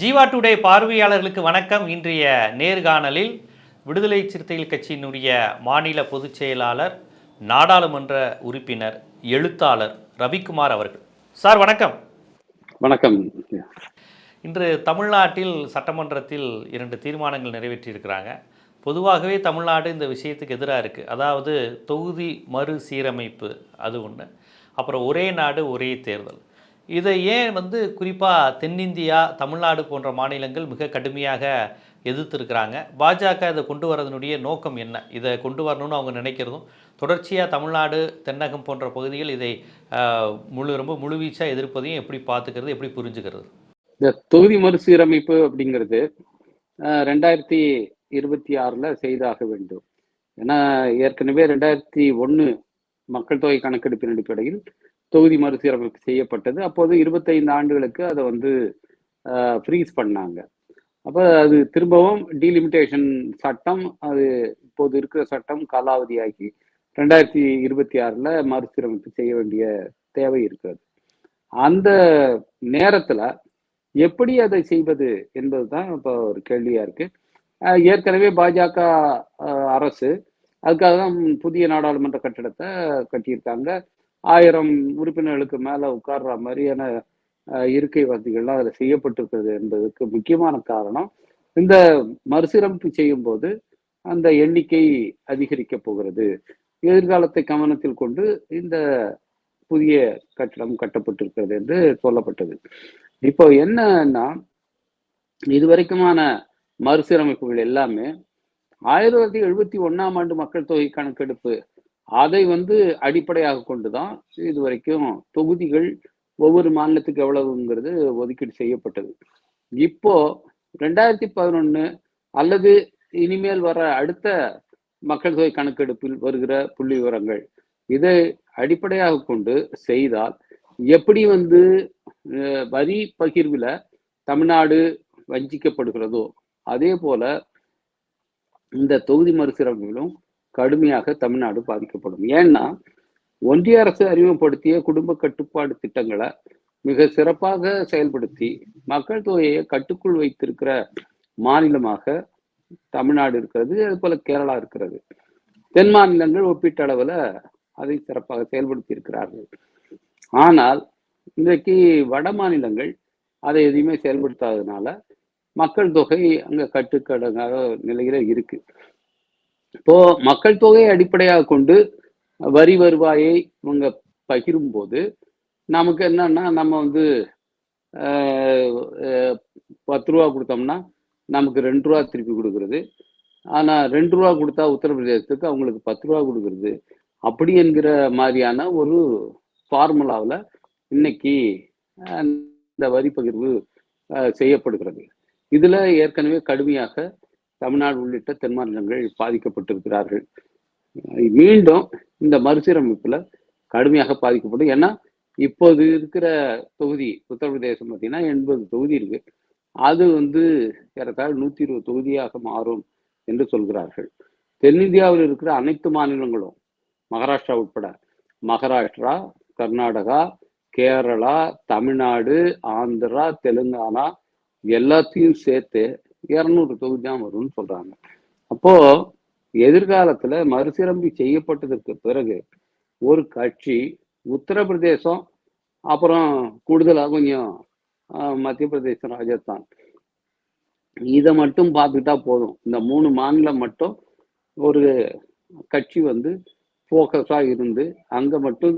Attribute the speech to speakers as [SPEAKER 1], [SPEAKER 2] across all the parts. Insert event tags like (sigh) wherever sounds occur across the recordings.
[SPEAKER 1] Jeeva today பார்வையாளர்களுக்கு வணக்கம். இன்றைய நேர்காணலில் விடுதலை சிறுத்தைகள் கட்சியினுடைய மாநில பொதுச் செயலாளர் நாடாளுமன்ற உறுப்பினர் எழுத்தாளர் ரவிக்குமார் அவர்கள். சார் வணக்கம்.
[SPEAKER 2] வணக்கம்.
[SPEAKER 1] இன்று தமிழ்நாட்டில் சட்டமன்றத்தில் இரண்டு தீர்மானங்கள் நிறைவேற்றியிருக்கிறாங்க. பொதுவாகவே தமிழ்நாடு இந்த விஷயத்துக்கு எதிராக இருக்குது அதாவது தொகுதி மறுசீரமைப்பு அது ஒன்று அப்புறம் ஒரே நாடு ஒரே தேர்தல். இதை ஏன் வந்து குறிப்பாக தென்னிந்தியா தமிழ்நாடு போன்ற மாநிலங்கள் மிக கடுமையாக எதிர்த்துருக்கிறாங்க? பாஜக இதை கொண்டு வரதனுடைய நோக்கம் என்ன? இதை கொண்டு வரணும்னு அவங்க நினைக்கிறதும் தொடர்ச்சியாக தமிழ்நாடு தென்னகம் போன்ற பகுதிகள் இதை முழு ரொம்ப முழுவீச்சாக எதிர்ப்பதையும் எப்படி பார்த்துக்கிறது எப்படி புரிஞ்சுக்கிறது?
[SPEAKER 2] இந்த தொகுதி மறுசீரமைப்பு அப்படிங்கிறது ரெண்டாயிரத்தி இருபத்தி ஆறில் செய்தாக வேண்டும். ஏன்னா ஏற்கனவே ரெண்டாயிரத்தி ஒன்று மக்கள் தொகை கணக்கெடுப்பின் அடிப்படையில் தொகுதி மறுசீரமைப்பு செய்யப்பட்டது. அப்போது இருபத்தைந்து ஆண்டுகளுக்கு அதை வந்து ஃப்ரீஸ் பண்ணாங்க. அப்போ அது திரும்பவும் டீலிமிட்டேஷன் சட்டம் அது இப்போது இருக்கிற சட்டம் காலாவதியாகி ரெண்டாயிரத்தி இருபத்தி ஆறுல மறுசீரமைப்பு செய்ய வேண்டிய தேவை இருக்கிறது. அந்த நேரத்துல எப்படி அதை செய்வது என்பதுதான் இப்போ ஒரு கேள்வியா இருக்கு. அஹ் ஏற்கனவே பாஜக அஹ், அரசு அதுக்காக தான் புதிய நாடாளுமன்ற கட்டிடத்தை கட்டியிருக்காங்க. ஆயிரம் உறுப்பினர்களுக்கு மேல உட்கார்ற மாதிரியான இருக்கை வசதிகள்லாம் அதில் செய்யப்பட்டிருக்கிறது என்பதற்கு முக்கியமான காரணம் இந்த மறுசீரமைப்பு செய்யும் போது அந்த எண்ணிக்கை அதிகரிக்க போகிறது. எதிர்காலத்தை கவனத்தில் கொண்டு இந்த புதிய கட்டடம் கட்டப்பட்டிருக்கிறது என்று சொல்லப்பட்டது. இப்போ என்னன்னா இதுவரைக்குமான மறுசீரமைப்புகள் எல்லாமே ஆயிரத்தி தொள்ளாயிரத்தி எழுபத்தி ஒண்ணாம் ஆண்டு மக்கள் தொகை கணக்கெடுப்பு அதை வந்து அடிப்படையாக கொண்டுதான் இது வரைக்கும் தொகுதிகள் ஒவ்வொரு மாநிலத்துக்கு எவ்வளவுங்கிறது ஒதுக்கீடு செய்யப்பட்டது. இப்போ ரெண்டாயிரத்தி பதினொன்னு அல்லது இனிமேல் வர அடுத்த மக்கள் தொகை கணக்கெடுப்பில் வருகிற புள்ளி விவரங்கள் இதை அடிப்படையாக கொண்டு செய்தால் எப்படி வந்து அஹ், வரி பகிர்வுல தமிழ்நாடு வஞ்சிக்கப்படுகிறதோ அதே போல இந்த தொகுதி மறுசீரமைப்பிலும் கடுமையாக தமிழ்நாடு பாதிக்கப்படும். ஏன்னா ஒன்றிய அரசு அறிமுகப்படுத்திய குடும்ப கட்டுப்பாடு திட்டங்களை மிக சிறப்பாக செயல்படுத்தி மக்கள் தொகையை கட்டுக்குள் வைத்திருக்கிற மாநிலமாக தமிழ்நாடு இருக்கிறது அது போல கேரளா இருக்கிறது. தென் மாநிலங்கள் ஒப்பீட்டளவுல அதை சிறப்பாக செயல்படுத்தி இருக்கிறார்கள் ஆனால் இன்றைக்கு வட மாநிலங்கள் அதை எதையுமே செயல்படுத்தாததுனால மக்கள் தொகை அங்க கட்டுக்கடங்காத நிலையில இருக்கு. இப்போ மக்கள் தொகையை அடிப்படையாக கொண்டு வரி வருவாயை இவங்க பகிரும் போது நமக்கு என்னன்னா நம்ம வந்து ஆஹ், பத்து ரூபா கொடுத்தோம்னா நமக்கு ரெண்டு ரூபா திருப்பி கொடுக்கறது. ஆனா ரெண்டு ரூபா கொடுத்தா உத்தரப்பிரதேசத்துக்கு அவங்களுக்கு பத்து ரூபா கொடுக்கறது. அப்படி என்கிற மாதிரியான ஒரு ஃபார்முலாவில் இன்னைக்கு இந்த வரி பகிர்வு செய்யப்படுகிறது. இதுல ஏற்கனவே கடுமையாக தமிழ்நாடு உள்ளிட்ட தென் மாநிலங்கள் பாதிக்கப்பட்டிருக்கிறார்கள். மீண்டும் இந்த மறுசீரமைப்புல கடுமையாக பாதிக்கப்படும். ஏன்னா இப்போது இருக்கிற தொகுதி உத்தரப்பிரதேசம் பார்த்தீங்கன்னா எண்பது தொகுதி இருக்கு. அது வந்து ஏறத்தாழ் நூத்தி இருபது தொகுதியாக மாறும் என்று சொல்கிறார்கள். தென்னிந்தியாவில் இருக்கிற அனைத்து மாநிலங்களும் மகாராஷ்டிரா உட்பட மகாராஷ்டிரா கர்நாடகா கேரளா தமிழ்நாடு ஆந்திரா தெலுங்கானா எல்லாத்தையும் சேர்த்து இருநூறு தொகுதி தான் வரும்னு சொல்றாங்க. அப்போ எதிர்காலத்துல மறுசீரமைப்பு செய்யப்பட்டதற்கு பிறகு ஒரு கட்சி உத்தரப்பிரதேசம் அப்புறம் கூடுதலா கொஞ்சம் மத்திய பிரதேசம் ராஜஸ்தான். இதை மட்டும் பார்த்துக்கிட்டா போதும். இந்த மூணு மாநிலம் மட்டும் ஒரு கட்சி வந்து ஃபோக்கஸாக இருந்து அங்க மட்டும்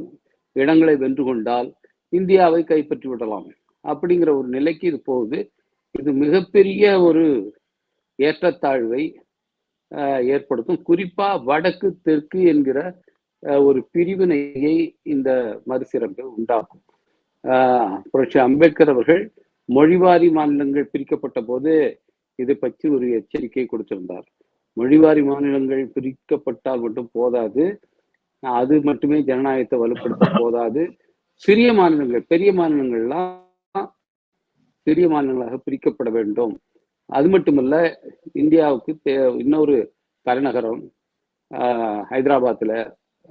[SPEAKER 2] இடங்களை வென்று கொண்டால் இந்தியாவை கைப்பற்றி விடலாம். அப்படிங்கிற ஒரு நிலைக்கு இது போகுது. இது மிகப்பெரிய ஒரு ஏற்றத்தாழ்வை ஏற்படுத்தும். குறிப்பா வடக்கு தெற்கு என்கிற ஒரு பிரிவினையை இந்த மறுசீரமைப்பு உண்டாக்கும். ஆஹ், புரட்சி அம்பேத்கர் அவர்கள் மொழிவாரி மாநிலங்கள் பிரிக்கப்பட்ட போது இதை பற்றி ஒரு எச்சரிக்கை கொடுத்திருந்தார். மொழிவாரி மாநிலங்கள் பிரிக்கப்பட்டால் மட்டும் போதாது. அது மட்டுமே ஜனநாயகத்தை வலுப்படுத்த போதாது. சிறிய மாநிலங்கள் பெரிய மாநிலங்கள்லாம் சிறிய மாநிலங்களாக பிரிக்கப்பட வேண்டும். அது மட்டுமல்ல இந்தியாவுக்கு தே- இன்னொரு தலைநகரம்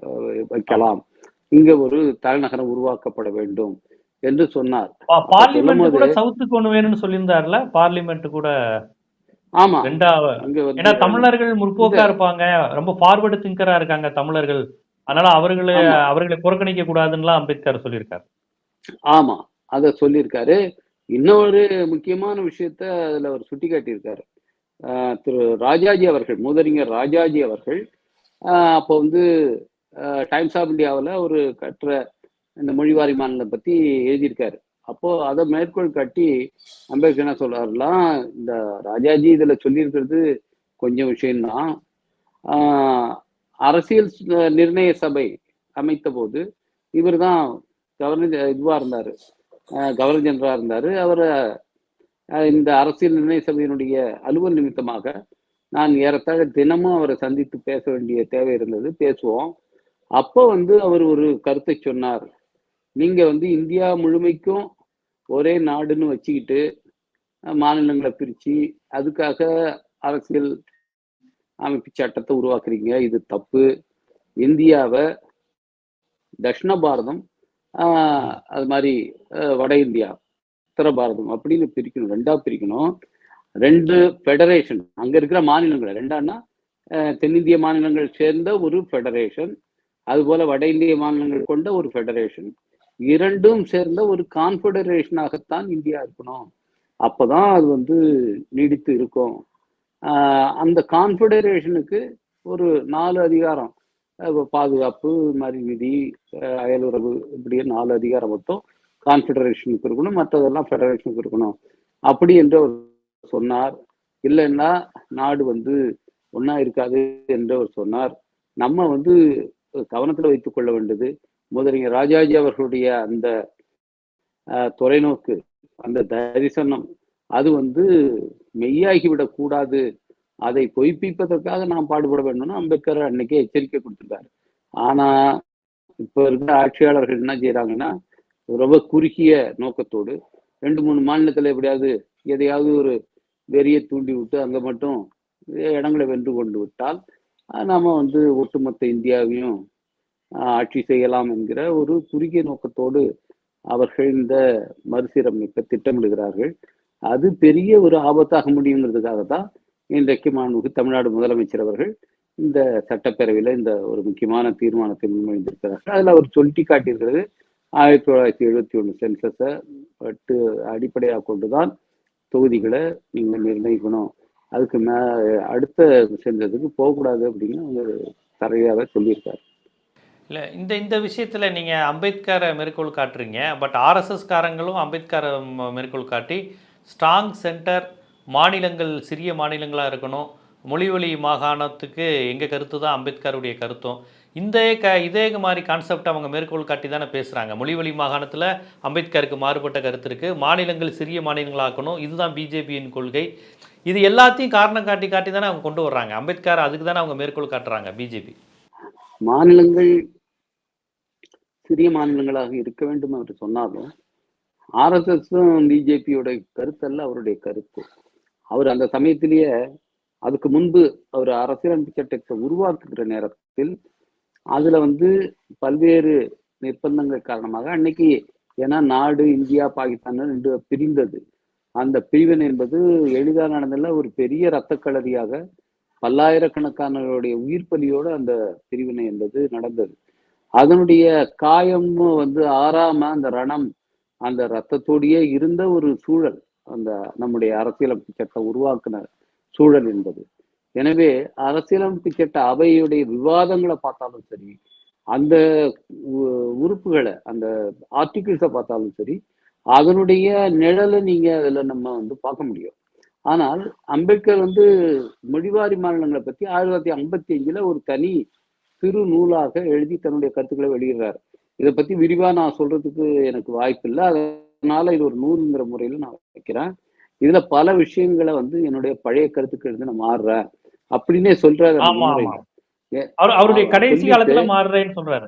[SPEAKER 2] ஆஹ், வைக்கலாம். இங்க ஒரு தலைநகரம் உருவாக்கப்பட வேண்டும் என்று சொன்னார்.
[SPEAKER 1] பார்லிமெண்ட் கூட சவுத்துக்கு ஒண்ணு வேணும்னு சொல்லியிருந்தாருல? பார்லிமெண்ட் கூட
[SPEAKER 2] ஆமா.
[SPEAKER 1] ரெண்டா
[SPEAKER 2] அங்க வந்து
[SPEAKER 1] ஏன்னா தமிழர்கள் முற்போக்கா இருப்பாங்க. ரொம்ப ஃபார்வர்டு திங்கரா இருக்காங்க தமிழர்கள். அதனால அவர்களை. அவர்களை புறக்கணிக்க கூடாதுன்னுலாம் அம்பேத்கர் சொல்லியிருக்காரு.
[SPEAKER 2] ஆமா. அத சொல்லியிருக்காரு. இன்னொரு முக்கியமான விஷயத்த அதுல அவர் சுட்டி காட்டியிருக்காரு ஆஹ் திரு ராஜாஜி அவர்கள் மூதறிஞர் ராஜாஜி அவர்கள் ஆஹ் அப்போ வந்து டைம்ஸ் ஆஃப் இந்தியாவில் ஒரு கற்ற இந்த மொழிவாரி மாநிலம் பற்றி எழுதியிருக்காரு. அப்போ அதை மேற்கோள் காட்டி அம்பேத்கர் என்ன சொல்றாருலாம் இந்த ராஜாஜி இதுல சொல்லியிருக்கிறது கொஞ்சம் விஷயம்தான். ஆஹ் அரசியல் நிர்ணய சபை அமைத்த போது இவர் தான் கவர்னர் இதுவா இருந்தாரு. கவர்னர் ஜெனரலாக இருந்தார். அவர் இந்த அரசியல் நிர்ணய சபையினுடைய அலுவல் நிமித்தமாக நான் ஏறத்தாழ தினமும் அவரை சந்தித்து பேச வேண்டிய தேவை இருந்தது. பேசுவோம். அப்போ வந்து அவர் ஒரு கருத்தை சொன்னார். நீங்கள் வந்து இந்தியா முழுமைக்கும் ஒரே நாடுன்னு வச்சுக்கிட்டு மாநிலங்களை பிரித்து அதுக்காக அரசியல் அமைப்பு சட்டத்தை உருவாக்குறீங்க. இது தப்பு. இந்தியாவை தட்சிண பாரதம் அது மாதிரி வட இந்தியா உத்தர பாரதம் அப்படின்னு பிரிக்கணும் ரெண்டா பிரிக்கணும். ரெண்டு ஃபெடரேஷன் அங்க இருக்கிற மாநிலங்கள் ரெண்டான்னா தென்னிந்திய மாநிலங்கள் சேர்ந்த ஒரு ஃபெடரேஷன் அதுபோல வட இந்திய மாநிலங்கள் கொண்ட ஒரு ஃபெடரேஷன் இரண்டும் சேர்ந்த ஒரு கான்ஃபெடரேஷனாகத்தான் இந்தியா இருக்கணும். அப்போதான் அது வந்து நீடித்து இருக்கும். ஆஹ் அந்த கான்ஃபெடரேஷனுக்கு ஒரு நாலு அதிகாரம். பாதுகாப்பு இது மாதிரி நிதி அயலுறவு இப்படியே நாலு அதிகாரம் மொத்தம் கான்ஃபெடரேஷனுக்கு இருக்கணும் மற்றதெல்லாம் ஃபெடரேஷனுக்கு இருக்கணும். அப்படி என்று அவர் சொன்னார். இல்லைன்னா நாடு வந்து ஒன்றா இருக்காது என்று அவர் சொன்னார். நம்ம வந்து கவனத்தில் வைத்துக் கொள்ள வேண்டியது முதலிய ராஜாஜி அவர்களுடைய அந்த தொலைநோக்கு அந்த தரிசனம் அது வந்து மெய்யாகிவிடக்கூடாது அதை பொய்ப்பிப்பதற்காக நாம் பாடுபட வேண்டும்னு அம்பேத்கர் அன்னைக்கே எச்சரிக்கை கொடுத்துருக்காரு. ஆனா இப்ப இருக்கிற ஆட்சியாளர்கள் என்ன செய்யறாங்கன்னா ரொம்ப குறுகிய நோக்கத்தோடு ரெண்டு மூணு மாநிலத்துல எப்படியாவது எதையாவது ஒரு வெறியை தூண்டி விட்டு அங்க மட்டும் இடங்களை வென்று கொண்டு விட்டால் நாம வந்து ஒட்டுமொத்த இந்தியாவையும் ஆட்சி செய்யலாம் என்கிற ஒரு குறுகிய நோக்கத்தோடு அவர்கள் இந்த மறுசீரமைப்பை திட்டமிடுகிறார்கள். அது பெரிய ஒரு ஆபத்தாக முடியுங்கிறதுக்காக தான் இன்றைக்கு மாண்புமிகு தமிழ்நாடு முதலமைச்சர் அவர்கள் இந்த சட்டப்பேரவையில் இந்த ஒரு முக்கியமான தீர்மானத்தை முன்மொழிந்திருக்கிறார்கள் அதில் அவர் சொல்லி காட்டியிருக்கிறது ஆயிரத்தி தொள்ளாயிரத்தி எழுபத்தி ஒன்று சென்சஸை பட்டு அடிப்படையாக கொண்டுதான் தொகுதிகளை நீங்கள் நிர்ணயிக்கணும். அதுக்கு மே அடுத்த சென்றதுக்கு போகக்கூடாது அப்படின்னு அவங்க தரையாக சொல்லியிருக்காரு.
[SPEAKER 1] இல்லை இந்த இந்த விஷயத்தில் நீங்கள் அம்பேத்கரை மேற்கோள் காட்டுறீங்க பட் ஆர்எஸ்எஸ்காரங்களும் அம்பேத்கரை மேற்கோள் காட்டி ஸ்ட்ராங் சென்டர் மாநிலங்கள் சிறிய மாநிலங்களா இருக்கணும். மொழிவழி மாகாணத்துக்கு எங்க கருத்து தான் அம்பேத்கருடைய கருத்தும். இந்த க இதே மாதிரி கான்செப்ட் அவங்க மேற்கோள் காட்டி தானே பேசுறாங்க. மொழிவழி மாகாணத்துல அம்பேத்கருக்கு மாறுபட்ட கருத்து இருக்கு. மாநிலங்கள் சிறிய மாநிலங்களாக்கணும் இதுதான் பிஜேபியின் கொள்கை. இது எல்லாத்தையும் காரணம் காட்டி காட்டி தானே அவங்க கொண்டு வர்றாங்க. அம்பேத்கர் அதுக்கு தானே அவங்க மேற்கோள் காட்டுறாங்க பிஜேபி.
[SPEAKER 2] மாநிலங்கள் சிறிய மாநிலங்களாக இருக்க வேண்டும் என்று சொன்னாலும் ஆர்எஸ்எஸும் பிஜேபியோட கருத்தல்ல அவருடைய கருத்து. அவர் அந்த சமயத்திலேயே அதுக்கு முன்பு அவர் அரசியலமைப்பு சட்டத்தை உருவாக்குகிற நேரத்தில் அதுல வந்து பல்வேறு நிர்பந்தங்கள் காரணமாக அன்னைக்கு ஏன்னா நாடு இந்தியா பாகிஸ்தான் ரெண்டு பிரிந்தது. அந்த பிரிவினை என்பது எளிதாக நடந்ததில்ல ஒரு பெரிய இரத்த களரியாக பல்லாயிரக்கணக்கானவருடைய உயிர் பலியோடு அந்த பிரிவினை என்பது நடந்தது. அதனுடைய காயமும் வந்து ஆறாம அந்த ரணம் அந்த ரத்தத்தோடையே இருந்த ஒரு சூழல். அந்த நம்முடைய அரசியலமைப்பு சட்டம் உருவாக்குன சூழல் என்பது. எனவே அரசியலமைப்பு சட்ட அவையுடைய விவாதங்களை பார்த்தாலும் சரி அந்த உ- உறுப்புகளை அந்த ஆர்டிகிள்ஸை பார்த்தாலும் சரி அதனுடைய நிழலை நீங்க அதுல நம்ம வந்து பார்க்க முடியும். ஆனால் அம்பேத்கர் வந்து மொழிவாரி மாநிலங்களை பத்தி ஆயிரத்தி தொள்ளாயிரத்தி ஐம்பத்தி அஞ்சுல ஒரு தனி சிறு நூலாக எழுதி தன்னுடைய கருத்துக்களை வெளியிடுறாரு. இதை பத்தி விரிவா நான் சொல்றதுக்கு எனக்கு வாய்ப்பு இல்லை அதனால இது ஒரு நூலுங்கிற முறையில நான் வைக்கிறேன். இதுல பல விஷயங்களை வந்து என்னுடைய பழைய கருத்துக்கள் இருந்து நான் மாறுறேன். அப்படின்னே சொல்றாரு
[SPEAKER 1] அவருடைய கடைசி காலத்துல மாறுறேன்னு சொல்றாரு.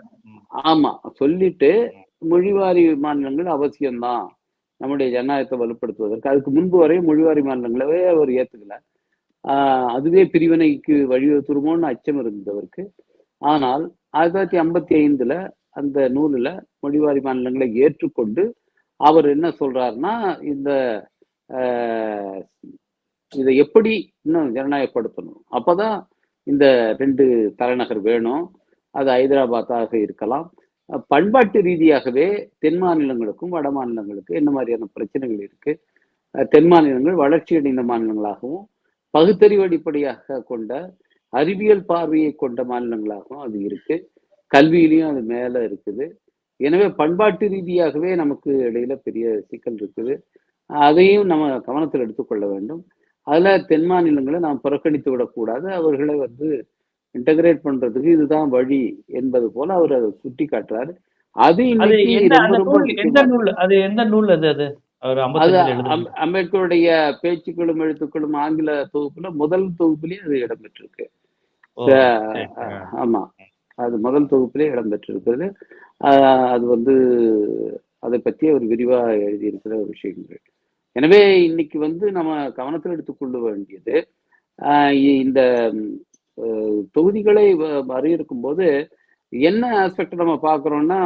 [SPEAKER 2] ஆமா சொல்லிட்டு மொழிவாரி மாநிலங்கள் அவசியம்தான். நம்முடைய ஜனநாயகத்தை வலுப்படுத்துவதற்கு. அதுக்கு முன்பு வரை மொழிவாரி மாநிலங்களவே அவர் ஏத்துக்கல. ஆஹ் அதுவே பிரிவினைக்கு வழிவகுத்துருமோன்னு அச்சம் இருந்தவருக்கு. ஆனால் ஆயிரத்தி தொள்ளாயிரத்தி ஐம்பத்தி ஐந்துல அந்த நூலில் மொழிவாரி மாநிலங்களை ஏற்றுக்கொண்டு அவர் என்ன சொல்றாருன்னா இந்த இதை எப்படி இன்னும் ஜனநாயகப்படுத்தணும்? அப்போதான் இந்த ரெண்டு தலைநகர் வேணும் அது ஹைதராபாத்தாக இருக்கலாம். பண்பாட்டு ரீதியாகவே தென் மாநிலங்களுக்கும் வட மாநிலங்களுக்கும் என்ன மாதிரியான பிரச்சனைகள் இருக்கு? தென் மாநிலங்கள் வளர்ச்சியடைந்த மாநிலங்களாகவும் பகுத்தறிவு அடிப்படையாக கொண்ட அறிவியல் பார்வையை கொண்ட மாநிலங்களாகவும் அது இருக்கு. கல்வியிலையும் அது மேல இருக்குது. எனவே பண்பாட்டு ரீதியாகவே நமக்கு இடையில பெரிய சிக்கல் இருக்குது. அதையும் நம்ம கவனத்தில் எடுத்துக்கொள்ள வேண்டும். அதுல தென் மாநிலங்களை நாம் புறக்கணித்து விடக்கூடாது. அவர்களை வந்து இன்டகிரேட் பண்றதுக்கு இதுதான் வழி என்பது போல அவர் அதை சுட்டி காட்டுறாரு. அது
[SPEAKER 1] எந்த நூல் அது எந்த நூல் அது? அது
[SPEAKER 2] அம்பேத்கருடைய பேச்சுக்களும் எழுத்துக்களும் ஆங்கில தொகுப்புல முதல் தொகுப்பிலேயே அது இடம்பெற்றிருக்கு. ஆமா. அது முதல் தொகுப்பிலே இடம்பெற்றிருக்கிறது ஆஹ் அது வந்து அதை பற்றி அவர் விரிவா எழுதியிருக்கிற விஷயங்கள். எனவே இன்னைக்கு வந்து நம்ம கவனத்தில் எடுத்துக்கொள்ள வேண்டியது ஆஹ் இந்த தொகுதிகளை வ- வரையறுக்கும் போது என்ன ஆஸ்பெக்ட் நம்ம பார்க்குறோம்னா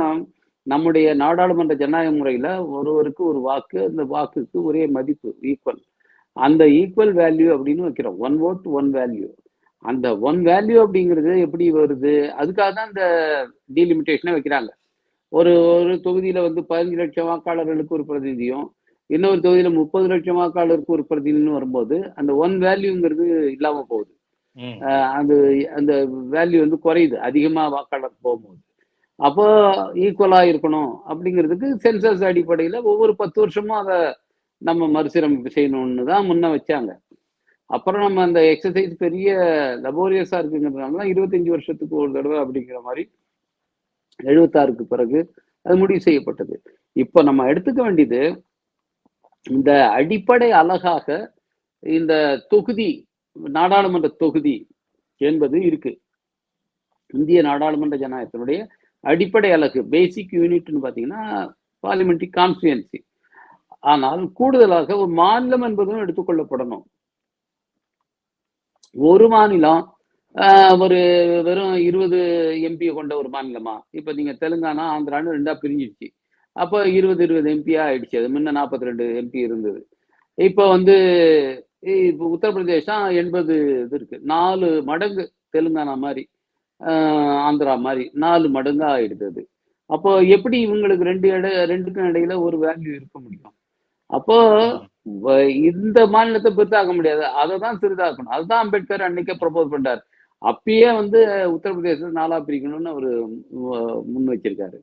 [SPEAKER 2] நம்முடைய நாடாளுமன்ற ஜனநாயக முறையில ஒருவருக்கு ஒரு வாக்கு அந்த வாக்குக்கு ஒரே மதிப்பு ஈக்குவல் அந்த ஈக்குவல் வேல்யூ அப்படின்னு வைக்கிறோம். ஒன் ஓட் ஒன் வேல்யூ அந்த ஒன் வேல்யூ அப்படிங்கிறது எப்படி வருது? அதுக்காக தான் இந்த டீலிமிட்டேஷனை வைக்கிறாங்க. ஒரு ஒரு தொகுதியில வந்து பதினஞ்சு லட்சம் வாக்காளர்களுக்கு ஒரு பிரதிநிதியும் இன்னொரு தொகுதியில முப்பது லட்சம் வாக்காளருக்கு ஒரு பிரதிநிதினு வரும்போது அந்த ஒன் வேல்யூங்கிறது இல்லாம போகுது. அந்த அந்த வேல்யூ வந்து குறையுது. அதிகமா வாக்காளர் போகும்போது. அப்போ ஈக்குவலா இருக்கணும் அப்படிங்கிறதுக்கு சென்சஸ் அடிப்படையில ஒவ்வொரு பத்து வருஷமும் அதை நம்ம மறுசீரமைப்பு செய்யணும்னு தான் முன்ன வச்சாங்க. அப்புறம் நம்ம அந்த எக்ஸசைஸ் பெரிய லபோரியஸா இருக்குங்கிறதுனால தான் இருபத்தஞ்சு வருஷத்துக்கு ஒரு தடவை அப்படிங்கிற மாதிரி எழுபத்தாறுக்கு பிறகு அது முடிவு செய்யப்பட்டது. இப்போ நம்ம எடுத்துக்க வேண்டியது இந்த அடிப்படை அழகாக இந்த தொகுதி நாடாளுமன்ற தொகுதி என்பது இருக்கு. இந்திய நாடாளுமன்ற ஜனநாயகத்தினுடைய அடிப்படை அலகு பேசிக் யூனிட்னு பார்த்தீங்கன்னா பார்லிமெண்ட்ரி கான்ஸ்டியன்சி ஆனால் கூடுதலாக ஒரு மாநிலம் என்பதும் எடுத்துக்கொள்ளப்படணும் ஒரு மாநிலம் ஒரு வெறும் இருபது எம்பியை கொண்ட ஒரு மாநிலமா? இப்போ நீங்க தெலுங்கானா ஆந்திரான்னு ரெண்டா பிரிஞ்சிடுச்சு. அப்போ இருபது இருபது எம்பியா ஆயிடுச்சு. அது முன்ன நாற்பத்தி ரெண்டு எம்பி இருந்தது. இப்போ வந்து இப்போ உத்தரப்பிரதேசம் எண்பது இது இருக்கு. நாலு மடங்கு தெலுங்கானா மாதிரி ஆஹ், ஆந்திரா மாதிரி நாலு மடங்கு ஆயிடுது அப்போ எப்படி இவங்களுக்கு ரெண்டு இட ரெண்டுக்கும் இடையில ஒரு வேல்யூ இருக்க முடியும்? அப்போ இந்த மாநிலத்தை பெருத்தாக்க முடியாது. அதை தான் சிறிதாக்கணும். அதுதான் அம்பேத்கர் அன்னைக்கே ப்ரப்போஸ் பண்றாரு அப்பயே வந்து உத்தரப்பிரதேசத்தை நாலா பிரிக்கணும்னு அவர் முன் வச்சிருக்காரு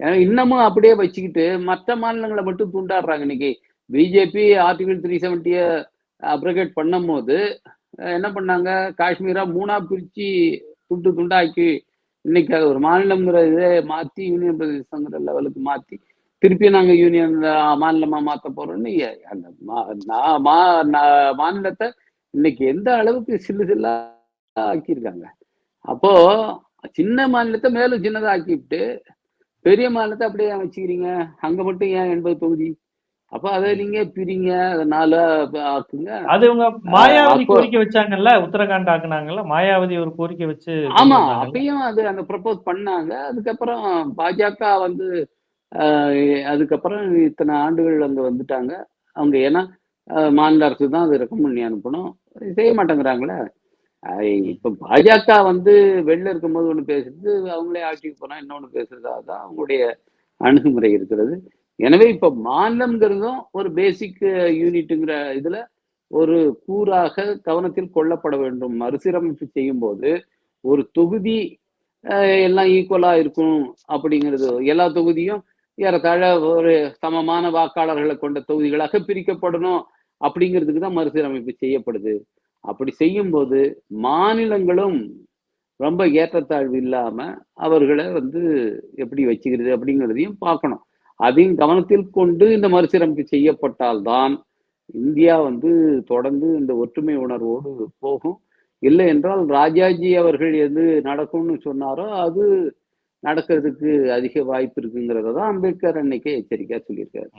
[SPEAKER 2] ஏன்னா இன்னமும் அப்படியே வச்சுக்கிட்டு மற்ற மாநிலங்களை மட்டும் துண்டாடுறாங்க இன்னைக்கு. பிஜேபி ஆர்டிகல் த்ரீ செவன்ட்டியை அப்ரகேட் பண்ணும்போது போது என்ன பண்ணாங்க? காஷ்மீரா மூணா பிரிச்சு துண்டு துண்டாக்கி இன்னைக்கு ஒரு மாநிலங்கிற இதை மாத்தி யூனியன் பிரதேசங்கிற லெவலுக்கு மாத்தி திருப்பி நாங்க யூனியன் மாநிலமா மாத்த போறோம்னு அந்த மாநிலத்தை இன்னைக்கு எந்த அளவுக்கு சில்லு சில்லா ஆக்கியிருக்காங்க. அப்போ சின்ன மாநிலத்தை மேலும் சின்னதா ஆக்கிவிட்டு பெரிய மாநிலத்தை அப்படியே வச்சுக்கிறீங்க. அங்க மட்டும் ஏன் எண்பது தொகுதி? அப்போ அதை நீங்க பிரிங்க. அதை நாலா ஆக்குங்க.
[SPEAKER 1] அது இவங்க மாயாவதி கோரிக்கை வச்சாங்கல்ல? உத்தரகாண்ட் ஆக்குனாங்கல்ல? மாயாவதி ஒரு கோரிக்கை வச்சு
[SPEAKER 2] ஆமா. அப்பயும் அது அந்த ப்ரப்போஸ் பண்ணாங்க. அதுக்கப்புறம் பாஜக வந்து அதுக்கப்புறம் இத்தனை ஆண்டுகள் அங்க வந்துட்டாங்க. அவங்க ஏன்னா மாநில அரசு தான் அது ரெக்கமெண்ட் பண்ணி அனுப்பணும். செய்ய மாட்டேங்கிறாங்களே. இப்போ பாஜக வந்து வெளில இருக்கும்போது ஒன்று பேசுறது அவங்களே ஆட்சிக்கு போனா இன்னொன்னு பேசுறது அதுதான் அவங்களுடைய அணுகுமுறை இருக்கிறது. எனவே இப்ப மாநிலம்ங்கிறதும் ஒரு பேசிக் யூனிட்டுங்கிற இதுல ஒரு கூறாக கவனத்தில் கொள்ளப்பட வேண்டும். மறுசீரமைப்பு செய்யும் போது ஒரு தொகுதி அஹ், எல்லாம் ஈக்குவலாக இருக்கும் அப்படிங்கிறது எல்லா தொகுதியும் ஏறத்தாழ ஒரு சமமான வாக்காளர்களை கொண்ட தொகுதிகளாக பிரிக்கப்படணும் அப்படிங்கிறதுக்கு தான் மறுசீரமைப்பு செய்யப்படுது. அப்படி செய்யும்போது மாநிலங்களும் ரொம்ப ஏற்றத்தாழ்வு இல்லாம அவர்களை வந்து எப்படி வச்சுக்கிறது அப்படிங்கிறதையும் பார்க்கணும். அதையும் கவனத்தில் கொண்டு இந்த மறுசீரமைப்பு செய்யப்பட்டால்தான் இந்தியா வந்து தொடர்ந்து இந்த ஒற்றுமை உணர்வோடு போகும். இல்லை என்றால் ராஜாஜி அவர்கள் எது நடக்கும்னு சொன்னாரோ அது நடக்கிறதுக்கு அதிக வாய்ப்பு இருக்குங்கிறத தான் அம்பேத்கர் அன்னைக்கே எச்சரிக்கையா சொல்லியிருக்காரு.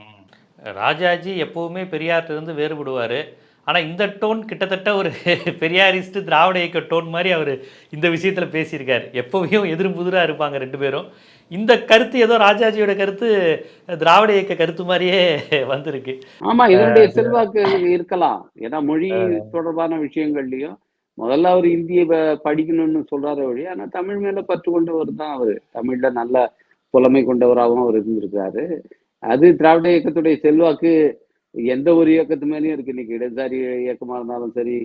[SPEAKER 1] ராஜாஜி எப்பவுமே பெரியார்ட்ட இருந்து வேறுபடுவார். ஆனால் இந்த டோன் கிட்டத்தட்ட ஒரு (laughs) பெரியாரிஸ்ட் திராவிட இயக்க டோன் மாதிரி அவர் இந்த விஷயத்தில் பேசியிருக்காரு. எப்பவும் எதிரும் புதிராக இருப்பாங்க ரெண்டு பேரும். இந்த கருத்து ஏதோ ராஜாஜியோட கருத்து திராவிட இயக்க கருத்து மாதிரியே (laughs) வந்திருக்கு.
[SPEAKER 2] ஆமா இதனுடைய செல்வாக்கு இருக்கலாம். ஏன்னா மொழி தொடர்பான விஷயங்கள்லயும் முதல்ல அவர் இந்திய படிக்கணும்னு சொல்றாரு வழி ஆனா தமிழ் மேல பற்று கொண்டவர் தான் அவரு. தமிழ்ல நல்ல புலமை கொண்டவராகவும் அவர் இருந்திருக்காரு அது திராவிட இயக்கத்துடைய செல்வாக்கு எந்த ஒரு இயக்கத்து மேலயும் இருக்கு. இன்னைக்கு இடதுசாரி இயக்கமா இருந்தாலும் சரி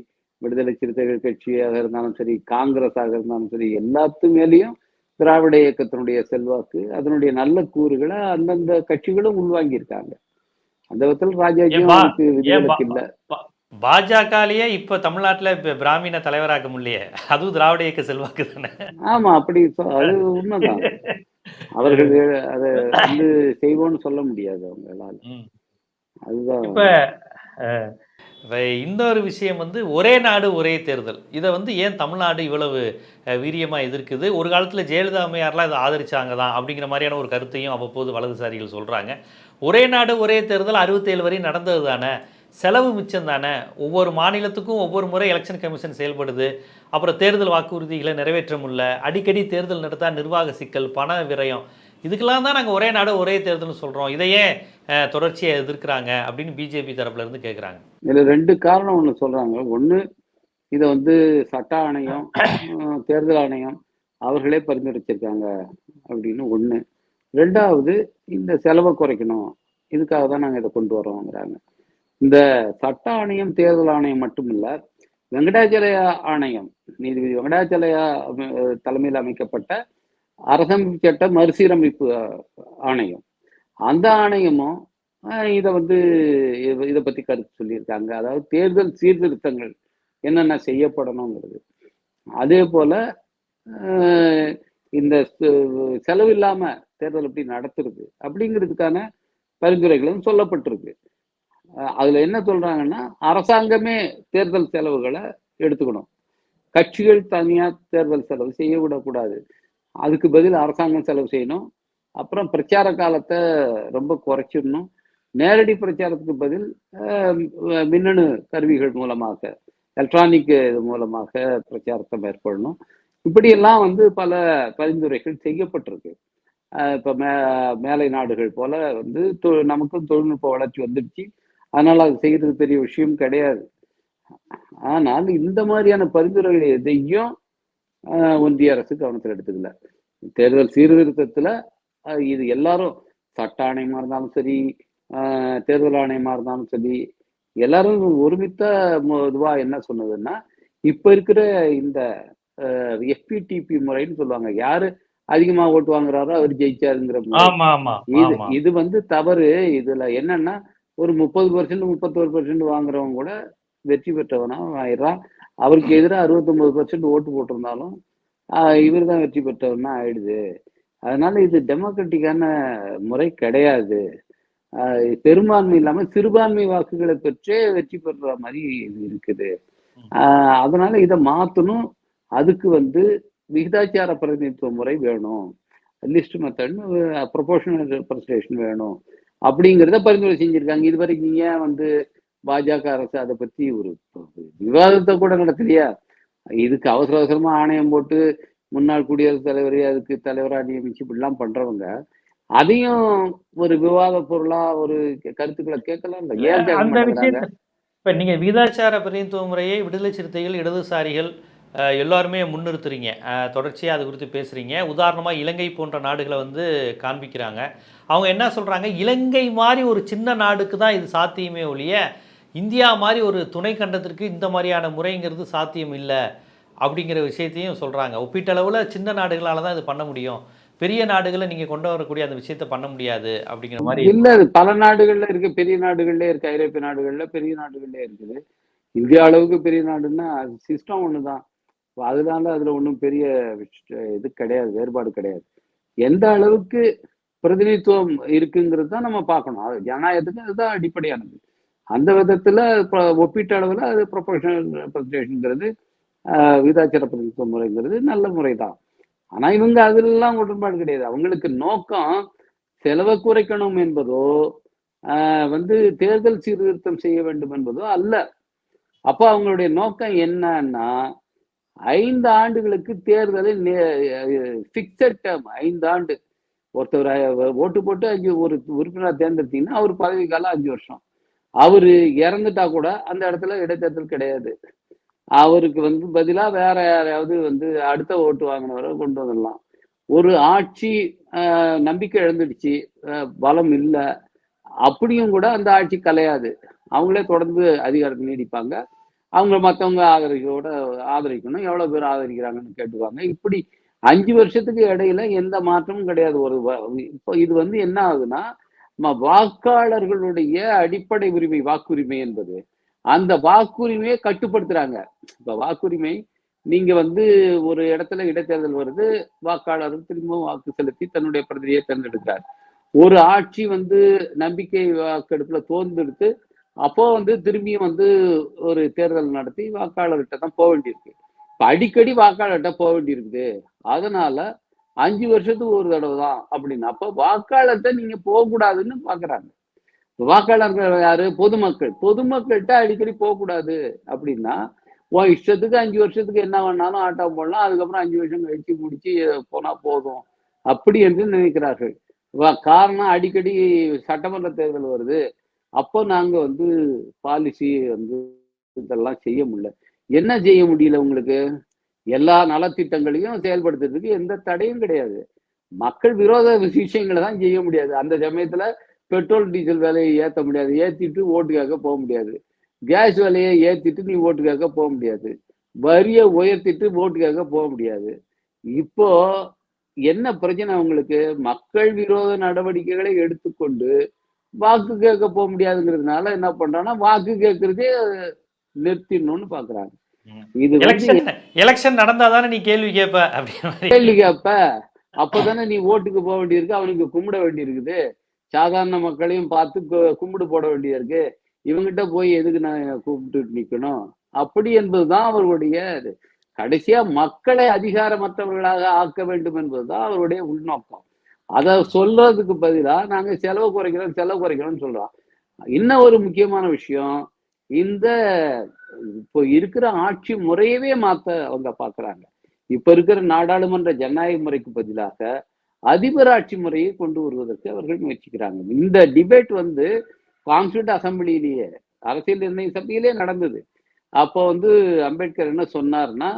[SPEAKER 2] விடுதலை சிறுத்தைகள் கட்சியாக இருந்தாலும் சரி காங்கிரஸாக இருந்தாலும் சரி எல்லாத்து மேலேயும் திராவிட இயக்கத்தினுடைய செல்வாக்கு அதனுடைய நல்ல கூறுகளை அந்தந்த கட்சிகளும் உள்வாங்கி இருக்காங்க அந்த விதத்தில்
[SPEAKER 1] ஏன்
[SPEAKER 2] இல்ல.
[SPEAKER 1] பாஜகலயே இப்ப தமிழ்நாட்டுல இப்ப பிராமின தலைவராக்க முடியலையே அதுவும் திராவிட இயக்க செல்வாக்கு தானே?
[SPEAKER 2] ஆமா அப்படி அது உண்மைதான். அவர்கள் அதை வந்து செய்வோம்னு சொல்ல முடியாது அவங்களால. அதுதான்.
[SPEAKER 1] இப்ப இன்னொரு விஷயம் வந்து ஒரே நாடு ஒரே தேர்தல். இதை வந்து ஏன் தமிழ்நாடு இவ்வளவு அஹ், வீரியமா எதிர்க்குது? ஒரு காலத்துல ஜெயலலிதா அம்மையார்லாம் இதை ஆதரிச்சாங்க தான் அப்படிங்கிற மாதிரியான ஒரு கருத்தையும் அவ்வப்போது வலதுசாரிகள் சொல்றாங்க. ஒரே நாடு ஒரே தேர்தல் அறுபத்தேழு வரை நடந்தது தானே செலவு மிச்சம் தானே? ஒவ்வொரு மாநிலத்துக்கும் ஒவ்வொரு முறை எலெக்ஷன் கமிஷன் செயல்படுது. அப்புறம் தேர்தல் வாக்குறுதிகளை நிறைவேற்ற முடியல. அடிக்கடி தேர்தல் நடத்தா நிர்வாக சிக்கல் பண விரயம். இதுக்கெல்லாம் தான் நாங்கள் ஒரே நாடு ஒரே தேர்தல்னு சொல்கிறோம் இதையே தொடர்ச்சியை எதிர்க்கிறாங்க அப்படின்னு பிஜேபி தரப்புலேருந்து கேட்குறாங்க
[SPEAKER 2] இதில் ரெண்டு காரணம் ஒன்று சொல்கிறாங்க ஒன்று இதை வந்து சட்ட ஆணையம் தேர்தல் ஆணையம் அவர்களே பரிந்துரைச்சிருக்காங்க அப்படின்னு ஒன்று ரெண்டாவது இந்த செலவை குறைக்கணும். இதுக்காக தான் நாங்கள் இதை கொண்டு வரோங்கிறாங்க. இந்த சட்ட ஆணையம் தேர்தல் ஆணையம் மட்டும் இல்ல வெங்கடாச்சலயா ஆணையம் நீதிபதி வெங்கடாச்சலயா தலைமையில் அமைக்கப்பட்ட அரசமைப்பு சட்ட மறுசீரமைப்பு ஆணையம். அந்த ஆணையமும் ஆஹ் இதை வந்து இத- இதை பத்தி கருத்து சொல்லியிருக்காங்க. அதாவது தேர்தல் சீர்திருத்தங்கள் என்னென்ன செய்யப்படணுங்கிறது. அதே போல ஆஹ் இந்த செலவு செலவில்லாம தேர்தல் எப்படி நடத்துறது அப்படிங்கிறதுக்கான பரிந்துரைகளும் சொல்லப்பட்டிருக்கு. அதுல என்ன சொல்றாங்கன்னா அரசாங்கமே தேர்தல் செலவுகளை எடுத்துக்கணும். கட்சிகள் தனியா தேர்தல் செலவு செய்ய விடக்கூடாது அதுக்கு பதில் அரசாங்கம் செலவு செய்யணும். அப்புறம் பிரச்சார காலத்தை ரொம்ப குறைச்சிடணும். நேரடி பிரச்சாரத்துக்கு பதில் ஆஹ் மின்னணு கருவிகள் மூலமாக எலக்ட்ரானிக் இது மூலமாக பிரச்சாரத்தை மேற்கொள்ளணும். இப்படியெல்லாம் வந்து பல பரிந்துரைகள் செய்யப்பட்டிருக்கு. ஆஹ் இப்ப மே மேலை நாடுகள் போல வந்து தொ- நமக்கும் தொழில்நுட்ப வளர்ச்சி வந்துடுச்சு. அதனால அது செய்யறது பெரிய விஷயம் கிடையாது. ஆனால் இந்த மாதிரியான பரிந்துரைகள் எதையும் ஆஹ் ஒன்றிய அரசு கவனத்தில் எடுத்துக்கல. தேர்தல் சீர்திருத்தத்துல இது எல்லாரும் சட்ட ஆணையமா இருந்தாலும் சரி தேர்தல் ஆணையமா இருந்தாலும் சரி எல்லாரும் ஒருமித்த இதுவா என்ன சொன்னதுன்னா இப்ப இருக்கிற இந்த எஃபிடிபி முறைன்னு சொல்லுவாங்க. யாரு அதிகமா ஓட்டு வாங்குறாரோ அவர் ஜெயிச்சாருங்கிற இது இது வந்து தவறு. இதுல என்னன்னா ஒரு முப்பது பர்சன்ட் முப்பத்தோரு பர்சன்ட் வாங்குறவங்க கூட வெற்றி பெற்றவனா ஆயிடுறான். அவருக்கு எதிராக அறுபத்தொன்பது பர்சன்ட் ஓட்டு போட்டிருந்தாலும் இவர் தான் வெற்றி பெற்றவனா ஆயிடுது. அதனால இது டெமோக்ராட்டிக்கான முறை கிடையாது. ஆஹ் பெரும்பான்மை இல்லாம சிறுபான்மை வாக்குகளை பெற்றே வெற்றி பெறுற மாதிரி இது இருக்குது. ஆஹ் அதனால இதை மாத்தணும். அதுக்கு வந்து விகிதாச்சார பிரதிநிதித்துவ முறை வேணும். லிஸ்ட் மெத்தட் ப்ரொபோஷனல் ரெப்ரஸன்டேஷன் வேணும். அப்படிங்கிறத பரிந்துரை செஞ்சிருக்காங்க. இது வரைக்கும் ஏன் வந்து பாஜக அரசு அதை பத்தி ஒரு விவாதத்தை கூட நடத்தலையா? இதுக்கு அவசர அவசரமா ஆணையம் போட்டு முன்னாள் குடியரசுத் தலைவரை அதுக்கு தலைவரா நியமிச்சு இப்படிலாம் பண்றவங்க அதையும் ஒரு விவாத பொருளா ஒரு கருத்துக்களை கேட்கலாம் இல்ல? ஏன்
[SPEAKER 1] அந்த விஷயத்தை இப்ப நீங்க விகிதாச்சார பிரதிநிதித்துவ முறையை விடுதலை சிறுத்தைகள் இடதுசாரிகள் அஹ், எல்லாருமே முன்னிறுத்துறீங்க. அஹ், தொடர்ச்சியா அது குறித்து பேசுறீங்க. உதாரணமா இலங்கை போன்ற நாடுகளை வந்து காண்பிக்கிறாங்க. அவங்க என்ன சொல்றாங்க? இலங்கை மாதிரி ஒரு சின்ன நாடுக்கு தான் இது சாத்தியமே ஒழிய இந்தியா மாதிரி ஒரு துணை கண்டத்திற்கு இந்த மாதிரியான முறைங்கிறது சாத்தியம் இல்லை அப்படிங்கிற விஷயத்தையும் சொல்றாங்க. ஒப்பீட்டளவில் சின்ன நாடுகளால் தான் இது பண்ண முடியும். பெரிய நாடுகளை நீங்க கொண்டு வரக்கூடிய அந்த விஷயத்தை பண்ண முடியாது அப்படிங்கிற மாதிரி
[SPEAKER 2] இல்ல பல நாடுகள்ல இருக்கு. பெரிய நாடுகள்ல இருக்கு. ஐரோப்பிய நாடுகள்ல பெரிய நாடுகள்ல இருக்குது. இந்தியா அளவுக்கு பெரிய நாடுன்னா அது சிஸ்டம் ஒண்ணுதான். அதனால அதுல ஒன்றும் பெரிய இது கிடையாது வேறுபாடு கிடையாது. எந்த அளவுக்கு பிரதிநிதித்துவம் இருக்குங்கிறது தான் நம்ம பார்க்கணும். அது ஜனநாயகத்துக்கு அதுதான் அடிப்படையானது. அந்த விதத்துல ஒப்பீட்டு அளவுல அது ப்ரொபோஷனல் ரெப்ரஸன்டேஷனுங்கிறது விதாச்சார பிரதிநிதித்துவ முறைங்கிறது நல்ல முறைதான். ஆனா இவங்க அதெல்லாம் உடன்பாடு கிடையாது. அவங்களுக்கு நோக்கம் செலவை குறைக்கணும் என்பதோ ஆஹ் வந்து தேர்தல் சீர்திருத்தம் செய்ய வேண்டும் என்பதோ அல்ல. அப்போ அவங்களுடைய நோக்கம் என்னன்னா ஐந்து ஆண்டுகளுக்கு தேர்தலை ஃபிக்சட் டேர்ம் ஐந்து ஆண்டு ஒருத்தர் ஓட்டு போட்டு அஞ்சு ஒரு உறுப்பினர் தேர்ந்தெடுத்தீங்கன்னா அவர் பதவி காலம் அஞ்சு வருஷம். அவரு இறந்துட்டா கூட அந்த இடத்துல இடைத்தேர்தல் கிடையாது. அவருக்கு வந்து பதிலா வேற யாரையாவது வந்து அடுத்த ஓட்டு வாங்கினவரை கொண்டு வந்துடலாம். ஒரு ஆட்சி ஆஹ், நம்பிக்கை இழந்துடுச்சு பலம் இல்லை. அப்படியும் கூட அந்த ஆட்சி கலையாது. அவங்களே தொடர்ந்து அதிகாரத்தை நீடிப்பாங்க. அவங்க மற்றவங்க ஆதரிக்கோட ஆதரிக்கணும். எவ்வளவு பேர் ஆதரிக்கிறாங்கன்னு கேட்டுவாங்க இப்படி அஞ்சு வருஷத்துக்கு இடையில எந்த மாற்றமும் கிடையாது. ஒரு வ- இப்போ இது வந்து என்ன ஆகுதுன்னா வாக்காளர்களுடைய அடிப்படை உரிமை வாக்குரிமை என்பது அந்த வாக்குரிமையை கட்டுப்படுத்துறாங்க. இப்ப வாக்குரிமை நீங்க வந்து ஒரு இடத்துல இடைத்தேர்தல் வருது வாக்காளர் திரும்பவும் வாக்கு செலுத்தி தன்னுடைய பிரதிநிதியை தேர்ந்தெடுக்கிறார். ஒரு ஆட்சி வந்து நம்பிக்கை வாக்கெடுப்புல தோர்ந்தெடுத்து அப்போ வந்து திரும்பியும் வந்து ஒரு தேர்தல் நடத்தி வாக்காளர்கிட்ட தான் போக வேண்டியிருக்கு. இப்ப அடிக்கடி வாக்காளர்கிட்ட போக வேண்டியிருக்குது. அதனால அஞ்சு வருஷத்துக்கு ஒரு தடவை தான் அப்படின்னு. அப்ப வாக்காளர்கிட்ட நீங்க போகக்கூடாதுன்னு பாக்குறாங்க. வாக்காளர்கள் யாரு? பொதுமக்கள். பொதுமக்கள்கிட்ட அடிக்கடி போகக்கூடாது அப்படின்னா உன் இஷ்டத்துக்கு அஞ்சு வருஷத்துக்கு என்ன வேணாலும் ஆட்டோ போடலாம். அதுக்கப்புறம் அஞ்சு வருஷம் கழிச்சு முடிச்சு போனா போதும். அப்படி என்று நினைக்கிறார்கள். வா- காரணம் அடிக்கடி சட்டமன்ற தேர்தல் வருது. அப்போ நாங்க வந்து பாலிசி வந்து இதெல்லாம் செய்ய முடியல. என்ன செய்ய முடியல உங்களுக்கு? எல்லா நலத்திட்டங்களையும் செயல்படுத்துறதுக்கு எந்த தடையும் கிடையாது. மக்கள் விரோத விஷயங்களை தான் செய்ய முடியாது. அந்த சமயத்துல பெட்ரோல் டீசல் விலையை ஏற்ற முடியாது. ஏத்திட்டு ஓட்டு போக முடியாது. கேஸ் விலையை ஏத்திட்டு நீ ஓட்டு கேட்க போக முடியாது. வரியை உயர்த்திட்டு ஓட்டு கேட்க போக முடியாது. இப்போ என்ன பிரச்சனை அவங்களுக்கு மக்கள் விரோத நடவடிக்கைகளை எடுத்துக்கொண்டு வாக்கு கேட்க போக முடியாதுங்கிறதுனால என்ன பண்றாங்கன்னா வாக்கு கேட்கறதே நிறுத்திடணும்னு பாக்குறாங்க. இது
[SPEAKER 1] எலெக்ஷன் எலெக்ஷன் நடந்தா தானே நீ கேள்வி கேட்ப மாதிரி.
[SPEAKER 2] கேள்வி கேட்ப அப்பதானே நீ ஓட்டுக்கு போக வேண்டியிருக்கு அவனுக்கு கும்பிட வேண்டியிருக்குது. சாதாரண மக்களையும் பார்த்து கும்பிடு போட வேண்டியிருக்கு. இவங்கிட்ட போய் எதுக்கு நான் கூப்பிட்டு நிக்கணும்? அப்படி என்பதுதான் அவர்களுடைய. கடைசியா மக்களை அதிகாரமற்றவர்களாக ஆக்க வேண்டும் என்பதுதான் அவருடைய உள்நோக்கம். அதை சொல்றதுக்கு பதிலா நாங்க செலவு குறைக்கிறோம் செலவு குறைக்கிறோம்னு சொல்றோம். இன்னும் ஒரு முக்கியமான விஷயம் இந்த இப்போ இருக்கிற ஆட்சி முறையவே மாத்த அவங்க பாக்குறாங்க. இப்ப இருக்கிற நாடாளுமன்ற ஜனநாயக முறைக்கு பதிலாக அதிபர் ஆட்சி முறையை கொண்டு வருவதற்கு அவர்கள் முயற்சிக்கிறாங்க. இந்த டிபேட் வந்து கான்ஸ்டியூட் அசம்பிளிலேயே அரசியல் நிர்ணய சபையிலே நடந்தது. அப்போ வந்து அம்பேத்கர் என்ன சொன்னார்னா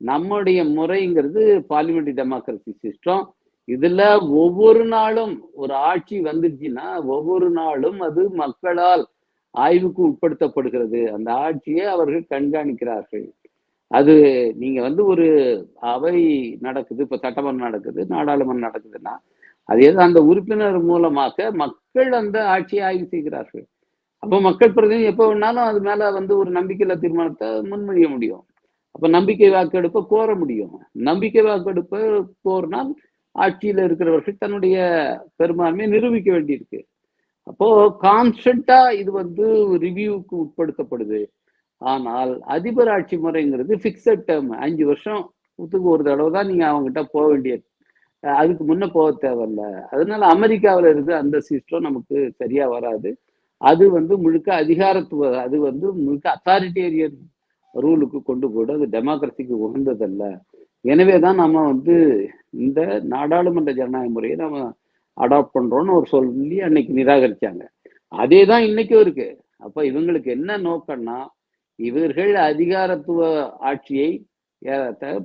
[SPEAKER 2] நம்முடைய முறைங்கிறது பார்லிமெண்ட்ரி டெமோக்ரசி சிஸ்டம் இதுல ஒவ்வொரு நாளும் ஒரு ஆட்சி வந்துருச்சுன்னா ஒவ்வொரு நாளும் அது மக்களால் ஆய்வுக்கு உட்படுத்தப்படுகிறது. அந்த ஆட்சியை அவர்கள் கண்காணிக்கிறார்கள். அது நீங்க வந்து ஒரு அவை நடக்குது இப்ப சட்டமன்றம் நடக்குது நாடாளுமன்றம் நடக்குதுன்னா அதே அந்த உறுப்பினர் மூலமாக மக்கள் அந்த ஆட்சியை ஆய்வு செய்கிறார்கள். அப்போ மக்கள் பிரதிநிதி எப்போ வேணாலும் அது மேல வந்து ஒரு நம்பிக்கையில தீர்மானத்தை முன்மொழிய முடியும். அப்ப நம்பிக்கை வாக்கெடுப்பை கோர முடியும். நம்பிக்கை வாக்கெடுப்பை கோரினால் ஆட்சியில இருக்கிறவர்கள் தன்னுடைய பெரும்பான்மையை நிரூபிக்க வேண்டியிருக்கு. அப்போ கான்ஸ்டன்டா இது வந்து ரிவ்யூவுக்கு உட்படுத்தப்படுது. ஆனால் அதிபர் ஆட்சி முறைங்கிறது ஃபிக்ஸட் டேர்ம் அஞ்சு வருஷம் ஒரு தடவை தான் நீங்க அவங்ககிட்ட போக வேண்டிய அதுக்கு முன்ன போக தேவையில்ல. அதனால அமெரிக்காவில் இருந்து அந்த சிஸ்டம் நமக்கு சரியா வராது. அது வந்து முழுக்க அதிகாரத்துவ அது வந்து முழுக்க அத்தாரிட்டேரியன் ரூலுக்கு கொண்டு போய்டும். அது டெமோக்ரஸிக்கு உகந்ததல்ல. எனவே தான் நம்ம வந்து இந்த நாடாளுமன்ற ஜனநாயக முறையை நம்ம அடாப்ட் பண்றோம்னு ஒரு சொல்லி அன்னைக்கு நிராகரிச்சாங்க. அதே தான் இன்னைக்கும் இருக்கு. அப்ப இவங்களுக்கு என்ன நோக்கம்னா இவர்கள் அதிகாரத்துவ ஆட்சியை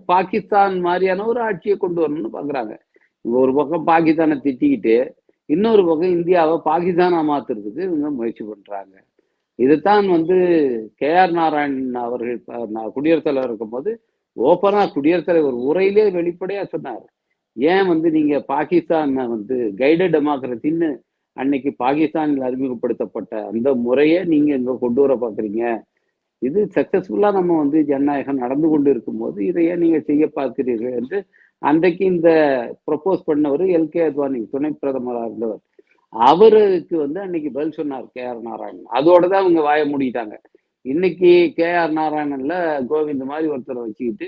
[SPEAKER 2] பாகிஸ்தான் மாதிரியான ஒரு ஆட்சியை கொண்டு வரணும்னு பாக்குறாங்க. இவங்க ஒரு பக்கம் பாகிஸ்தானை திட்டிக்கிட்டு இன்னொரு பக்கம் இந்தியாவை பாகிஸ்தானா மாத்துறதுக்கு இவங்க முயற்சி பண்றாங்க. இதுதான் வந்து கே ஆர் நாராயணன் அவர்கள் ப- குடியரசுத் தலைவர் இருக்கும்போது ஓப்பனா குடியரசுத் தலைவர் உரையிலே வெளிப்படையா சொன்னார். ஏன் வந்து நீங்க பாகிஸ்தான் வந்து கைடட் டெமோக்ரஸின்னு அன்னைக்கு பாகிஸ்தானில் அறிமுகப்படுத்தப்பட்ட அந்த முறையை நீங்க இங்க கொண்டு வர பாக்குறீங்க இது சக்சஸ்ஃபுல்லா நம்ம வந்து ஜனநாயகம் நடந்து கொண்டு இருக்கும்போது இதை ஏன் நீங்க செய்ய பார்க்கிறீர்கள் என்று அன்றைக்கு இந்த ப்ரொப்போஸ் பண்ணவர் எல் கே அத்வானி துணை பிரதமராக இருந்தவர். அவருக்கு வந்து அன்னைக்கு பதில் சொன்னார் கே ஆர் நாராயணன். அதோட தான் அவங்க வாய மூடிட்டாங்க. இன்னைக்கு கே ஆர் நாராயணன்ல கோவிந்த் மாதிரி ஒருத்தரை வச்சுக்கிட்டு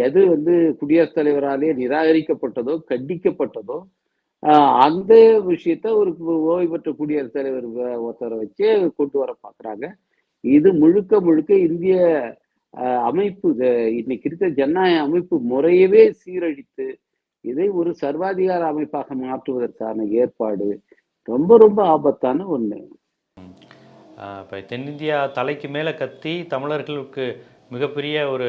[SPEAKER 2] எது வந்து குடியரசுத் தலைவராலே நிராகரிக்கப்பட்டதோ கண்டிக்கப்பட்டதோ ஆஹ், அந்த விஷயத்த ஒரு ஓய்வு பெற்ற குடியரசுத் தலைவர் ஒருத்தரை வச்சு கொண்டு வர பார்க்குறாங்க இது முழுக்க முழுக்க இந்திய அமைப்பு இன்னைக்கு இருக்க ஜனநாயக அமைப்பு முறையவே சீரழித்து இதை ஒரு சர்வாதிகார அமைப்பாக மாற்றுவதற்கான ஏற்பாடு ரொம்ப ரொம்ப ஆபத்தான ஒண்ணு.
[SPEAKER 1] இப்போ தென்னிந்தியா தலைக்கு மேலே கத்தி தமிழர்களுக்கு மிகப்பெரிய ஒரு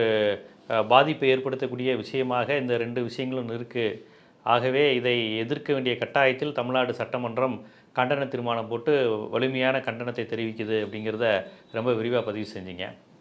[SPEAKER 1] பாதிப்பை ஏற்படுத்தக்கூடிய விஷயமாக இந்த ரெண்டு விஷயங்களும் இருக்குது ஆகவே இதை எதிர்க்க வேண்டிய கட்டாயத்தில் தமிழ்நாடு சட்டமன்றம் கண்டன தீர்மானம் போட்டு வலிமையான கண்டனத்தை தெரிவிக்குது அப்படிங்கிறத ரொம்ப விரிவாக பதிவு செஞ்சீங்க.